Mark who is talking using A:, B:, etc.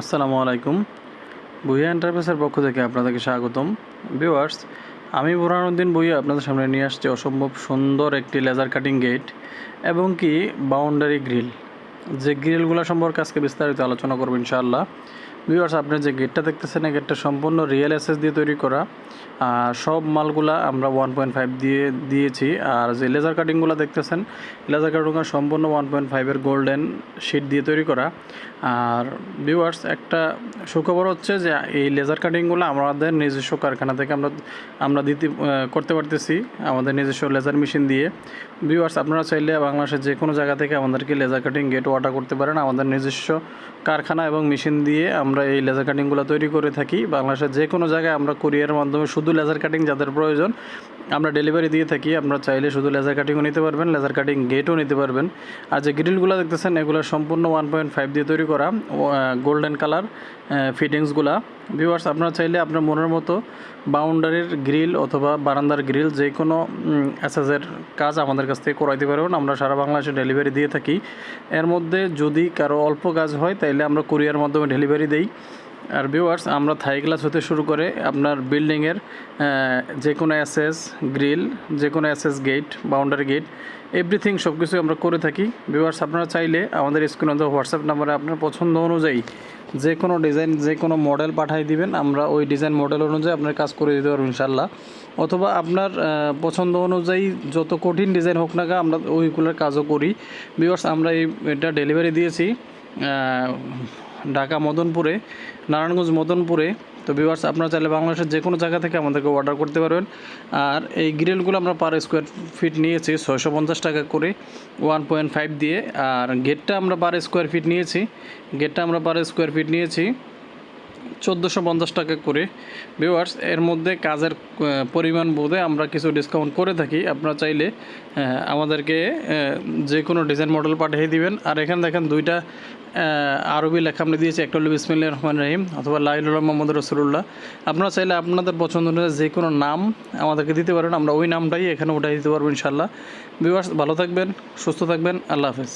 A: আসসালামু আলাইকুম। বুহিয়া এন্টারপ্রাইজের পক্ষ থেকে আপনাদেরকে স্বাগতম। ভিউয়ার্স, আমি বুরহানুদ্দিন বুহিয়া আপনাদের সামনে নিয়ে আসছি অসম্ভব সুন্দর একটি লেজার কাটিং গেট এবং কি বাউন্ডারি গ্রিল। যে গ্রিলগুলো সম্পর্কে আজকে বিস্তারিত আলোচনা করব ইনশাআল্লাহ। ভিউয়ার্স আপনি যে গেটটা দেখতেছেন, এই গেটটা সম্পূর্ণ রিয়েল এসএস দিয়ে তৈরি করা। আর সব মালগুলা আমরা ওয়ান পয়েন্ট ফাইভ দিয়ে দিয়েছি। আর যে লেজার কাটিংগুলো দেখতেছেন লেজার কাটিংটা সম্পূর্ণ ওয়ান পয়েন্ট ফাইভের গোল্ডেন শিট দিয়ে তৈরি করা। আর ভিউয়ার্স একটা সুখবর হচ্ছে যে, এই লেজার কাটিংগুলো আমাদের নিজস্ব কারখানা থেকে আমরা আমরা দিতে করতে পারতেছি, আমাদের নিজস্ব লেজার মেশিন দিয়ে। ভিউয়ার্স আপনারা চাইলে বাংলাদেশের যে কোনো জায়গা থেকে আমাদেরকে লেজার কাটিং গেট অর্ডার করতে পারেন। আমাদের নিজস্ব কারখানা এবং মেশিন দিয়ে আমরা এই লেজার কাটিংগুলো তৈরি করে থাকি। বাংলাদেশের যে কোনো জায়গায় আমরা কুরিয়ারের মাধ্যমে শুধু লেজার কাটিং যাদের প্রয়োজন আমরা ডেলিভারি দিয়ে থাকি। আপনারা চাইলে শুধু লেজার কাটিংও নিতে পারবেন লেজার কাটিং গেটও নিতে পারবেন। আর যে গ্রিলগুলো দেখতেছেন, এগুলো সম্পূর্ণ ওয়ান পয়েন্ট ফাইভ দিয়ে তৈরি করা গোল্ডেন কালার ফিটিংসগুলা ভিউয়ার্স আপনারা চাইলে আপনার মনের মতো বাউন্ডারির গ্রিল অথবা বারান্দার গ্রিল যে কোনো এসএসের কাজ আমাদের কাছ থেকে করাইতে পারবেন। আমরা সারা বাংলাদেশে ডেলিভারি দিয়ে থাকি। এর মধ্যে যদি কারও অল্প কাজ হয়, তাইলে আমরা কুরিয়ার মাধ্যমে ডেলিভারি দেই। আর ভিউয়ার্স আমরা থাই গ্লাস হতে শুরু করে আপনার বিল্ডিংয়ের যে কোনো এসএস গ্রিল যে কোনো SS gate boundary gate everything সব কিছু আমরা করে থাকি। ভিউয়ার্স আপনারা চাইলে আমাদের স্ক্রিনে দেওয়া হোয়াটসঅ্যাপ নাম্বারে আপনার পছন্দ অনুযায়ী যে কোনো ডিজাইন যে কোনো মডেল পাঠিয়ে দিবেন। আমরা ওই ডিজাইন মডেল অনুযায়ী আপনার কাজ করে দিতে পারব ইনশাল্লাহ অথবা আপনার পছন্দ অনুযায়ী যত কঠিন ডিজাইন হোক না আমরা ওইগুলোর কাজও করি। ভিউয়ার্স আমরা এই এটা ডেলিভারি দিয়েছি। ঢাকা মদনপুরে, নারায়ণগঞ্জ মদনপুরে। তো ভিউয়ার্স আপনারা চাইলে বাংলাদেশের যে কোনো জায়গা থেকে আমাদেরকে অর্ডার করতে পারবেন। আর এই গ্রিলগুলো আমরা পার স্কোয়ার ফিট নিয়েছি, ছয়শো পঞ্চাশ টাকা করে ওয়ান পয়েন্ট ফাইভ দিয়ে। আর গেটটা আমরা পার স্কোয়ার ফিট নিয়েছি। গেটটা আমরা পার স্কোয়ার ফিট নিয়েছি। চোদ্দোশো পঞ্চাশ টাকা করে। ভিউয়ার্স এর মধ্যে কাজের পরিমাণ বোধে আমরা কিছু ডিসকাউন্ট করে থাকি। আপনারা চাইলে আমাদেরকে যে কোনো ডিজাইন মডেল পাঠিয়ে দিবেন। আর এখানে দেখেন দুইটা আরবি লেখা আমরা দিয়েছি। একটা হলো বিসমিল্লা রহমান রহিম, অথবা লাইলুল্লাহ মোহাম্মদ রসুল্লাহ আপনারা চাইলে আপনাদের পছন্দ অনুযায়ী যে কোনো নাম আমাদেরকে দিতে পারেন। আমরা ওই নামটাই এখানে উঠাই দিতে পারব ইনশাল্লাহ ভিউয়ার্স ভালো থাকবেন, সুস্থ থাকবেন। আল্লাহ হাফেজ।